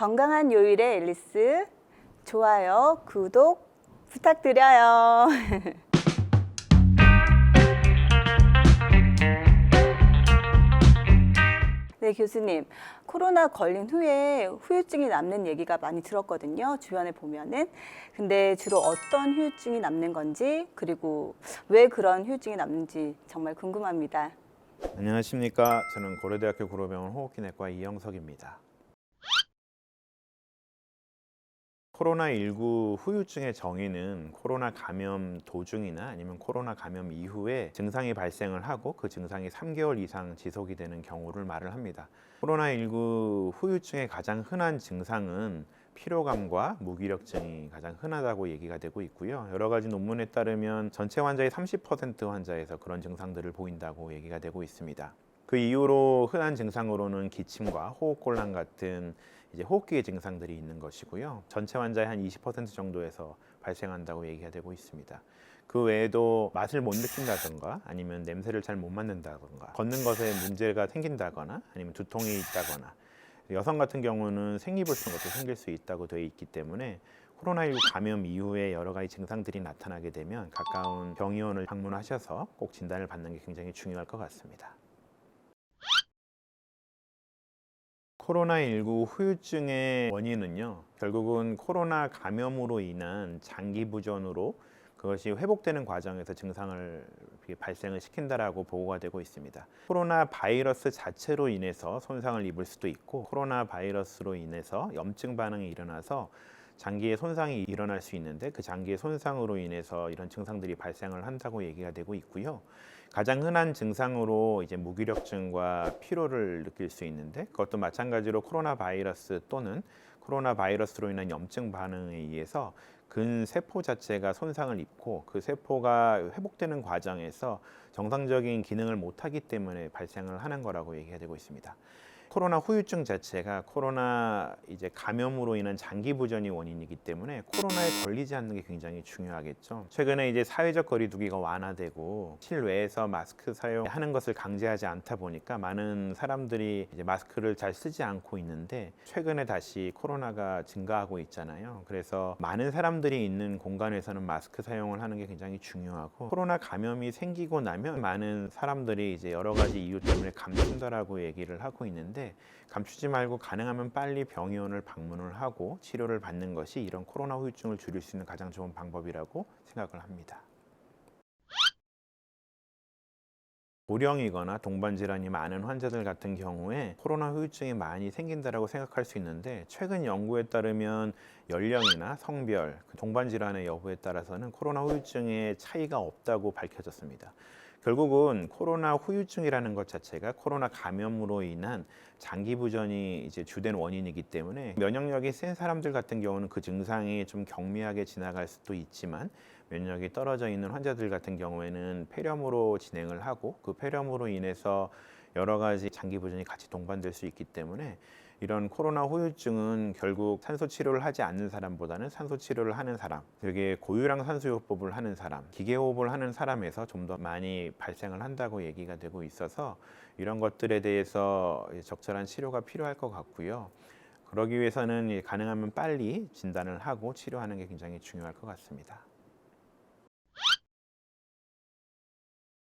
건강한 요일의 앨리스 좋아요, 구독 부탁드려요. 네, 교수님. 코로나 걸린 후에 후유증이 남는 얘기가 많이 들었거든요. 주변에 보면은. 근데 주로 어떤 후유증이 남는 건지, 그리고 왜 그런 후유증이 남는지 정말 궁금합니다. 안녕하십니까. 저는 고려대학교 구로병원 호흡기내과 이영석입니다. 코로나19 후유증의 정의는 코로나 감염 도중이나 아니면 코로나 감염 이후에 증상이 발생을 하고 그 증상이 3개월 이상 지속이 되는 경우를 말을 합니다. 코로나19 후유증의 가장 흔한 증상은 피로감과 무기력증이 가장 흔하다고 얘기가 되고 있고요. 여러 가지 논문에 따르면 전체 환자의 30% 환자에서 그런 증상들을 보인다고 얘기가 되고 있습니다. 그 이후로 흔한 증상으로는 기침과 호흡곤란 같은 이제 호흡기의 증상들이 있는 것이고요. 전체 환자의 한 20% 정도에서 발생한다고 얘기가 되고 있습니다. 그 외에도 맛을 못 느낀다던가 아니면 냄새를 잘 못 맡는다던가 걷는 것에 문제가 생긴다거나 아니면 두통이 있다거나 여성 같은 경우는 생리불순 같은 생길 수 있다고 되어 있기 때문에 코로나19 감염 이후에 여러 가지 증상들이 나타나게 되면 가까운 병의원을 방문하셔서 꼭 진단을 받는 게 굉장히 중요할 것 같습니다. 코로나19 후유증의 원인은요, 결국은 코로나 감염으로 인한 장기 부전으로 그것이 회복되는 과정에서 증상을 발생을 시킨다라고 보고가 되고 있습니다. 코로나 바이러스 자체로 인해서 손상을 입을 수도 있고 코로나 바이러스로 인해서 염증 반응이 일어나서 장기의 손상이 일어날 수 있는데 그 장기의 손상으로 인해서 이런 증상들이 발생을 한다고 얘기가 되고 있고요. 가장 흔한 증상으로 이제 무기력증과 피로를 느낄 수 있는데 그것도 마찬가지로 코로나 바이러스 또는 코로나 바이러스로 인한 염증 반응에 의해서 근 세포 자체가 손상을 입고 그 세포가 회복되는 과정에서 정상적인 기능을 못하기 때문에 발생을 하는 거라고 얘기가 되고 있습니다. 코로나 후유증 자체가 코로나 이제 감염으로 인한 장기 부전이 원인이기 때문에 코로나에 걸리지 않는 게 굉장히 중요하겠죠. 최근에 이제 사회적 거리두기가 완화되고 실외에서 마스크 사용하는 것을 강제하지 않다 보니까 많은 사람들이 이제 마스크를 잘 쓰지 않고 있는데 최근에 다시 코로나가 증가하고 있잖아요. 그래서 많은 사람들이 있는 공간에서는 마스크 사용을 하는 게 굉장히 중요하고 코로나 감염이 생기고 나면 많은 사람들이 이제 여러 가지 이유 때문에 감춘다라고 얘기를 하고 있는데 감추지 말고 가능하면 빨리 병의원을 방문을 하고 치료를 받는 것이 이런 코로나 후유증을 줄일 수 있는 가장 좋은 방법이라고 생각을 합니다. 고령이거나 동반 질환이 많은 환자들 같은 경우에 코로나 후유증이 많이 생긴다라고 생각할 수 있는데 최근 연구에 따르면 연령이나 성별, 그 동반 질환의 여부에 따라서는 코로나 후유증의 차이가 없다고 밝혀졌습니다. 결국은 코로나 후유증이라는 것 자체가 코로나 감염으로 인한 장기 부전이 이제 주된 원인이기 때문에 면역력이 센 사람들 같은 경우는 그 증상이 좀 경미하게 지나갈 수도 있지만 면역이 떨어져 있는 환자들 같은 경우에는 폐렴으로 진행을 하고 그 폐렴으로 인해서 여러 가지 장기 부전이 같이 동반될 수 있기 때문에 이런 코로나 후유증은 결국 산소 치료를 하지 않는 사람보다는 산소 치료를 하는 사람, 되게 고유량 산소요법을 하는 사람, 기계호흡을 하는 사람에서 좀 더 많이 발생을 한다고 얘기가 되고 있어서 이런 것들에 대해서 적절한 치료가 필요할 것 같고요. 그러기 위해서는 가능하면 빨리 진단을 하고 치료하는 게 굉장히 중요할 것 같습니다.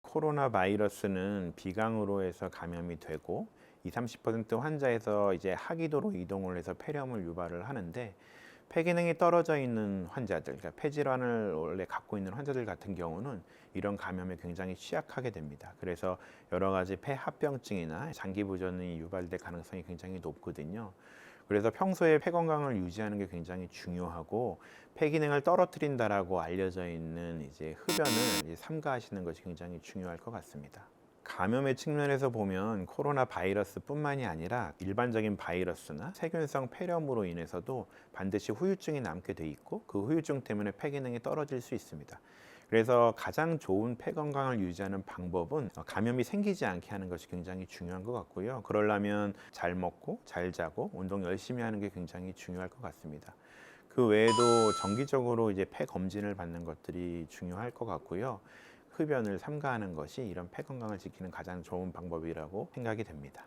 코로나 바이러스는 비강으로 해서 감염이 되고 20, 30% 환자에서 이제 하기도로 이동을 해서 폐렴을 유발을 하는데 폐 기능이 떨어져 있는 환자들, 그러니까 폐질환을 원래 갖고 있는 환자들 같은 경우는 이런 감염에 굉장히 취약하게 됩니다. 그래서 여러 가지 폐 합병증이나 장기 부전이 유발될 가능성이 굉장히 높거든요. 그래서 평소에 폐 건강을 유지하는 게 굉장히 중요하고 폐 기능을 떨어뜨린다라고 알려져 있는 이제 흡연을 이제 삼가하시는 것이 굉장히 중요할 것 같습니다. 감염의 측면에서 보면 코로나 바이러스뿐만이 아니라 일반적인 바이러스나 세균성 폐렴으로 인해서도 반드시 후유증이 남게 돼 있고 그 후유증 때문에 폐 기능이 떨어질 수 있습니다. 그래서 가장 좋은 폐 건강을 유지하는 방법은 감염이 생기지 않게 하는 것이 굉장히 중요한 것 같고요. 그러려면 잘 먹고 잘 자고 운동 열심히 하는 게 굉장히 중요할 것 같습니다. 그 외에도 정기적으로 이제 폐 검진을 받는 것들이 중요할 것 같고요. 흡연을 삼가하는 것이 이런 폐 건강을 지키는 가장 좋은 방법이라고 생각이 됩니다.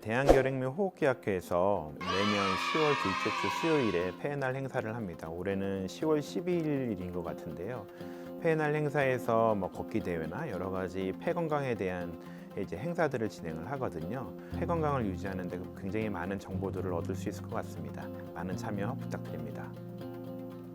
대한결핵류 호흡기학회에서 매년 10월 둘째 주 수요일에 폐날 행사를 합니다. 올해는 10월 12일인 것 같은데요. 폐날 행사에서 뭐 걷기 대회나 여러 가지 폐 건강에 대한 이제 행사들을 진행을 하거든요. 폐 건강을 유지하는데 굉장히 많은 정보들을 얻을 수 있을 것 같습니다. 많은 참여 부탁드립니다.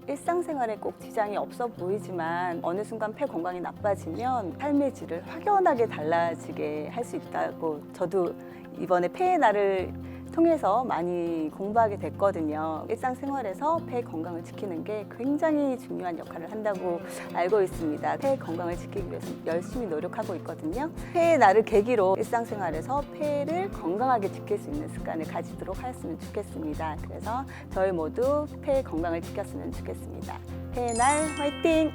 일상생활에 꼭 지장이 없어 보이지만 어느 순간 폐 건강이 나빠지면 삶의 질을 확연하게 달라지게 할 수 있다고 저도 이번에 폐의 날을 통해서 많이 공부하게 됐거든요. 일상생활에서 폐 건강을 지키는 게 굉장히 중요한 역할을 한다고 알고 있습니다. 폐 건강을 지키기 위해서 열심히 노력하고 있거든요. 폐의 날을 계기로 일상생활에서 폐를 건강하게 지킬 수 있는 습관을 가지도록 하였으면 좋겠습니다. 그래서 저희 모두 폐 건강을 지켰으면 좋겠습니다. 폐의 날 화이팅!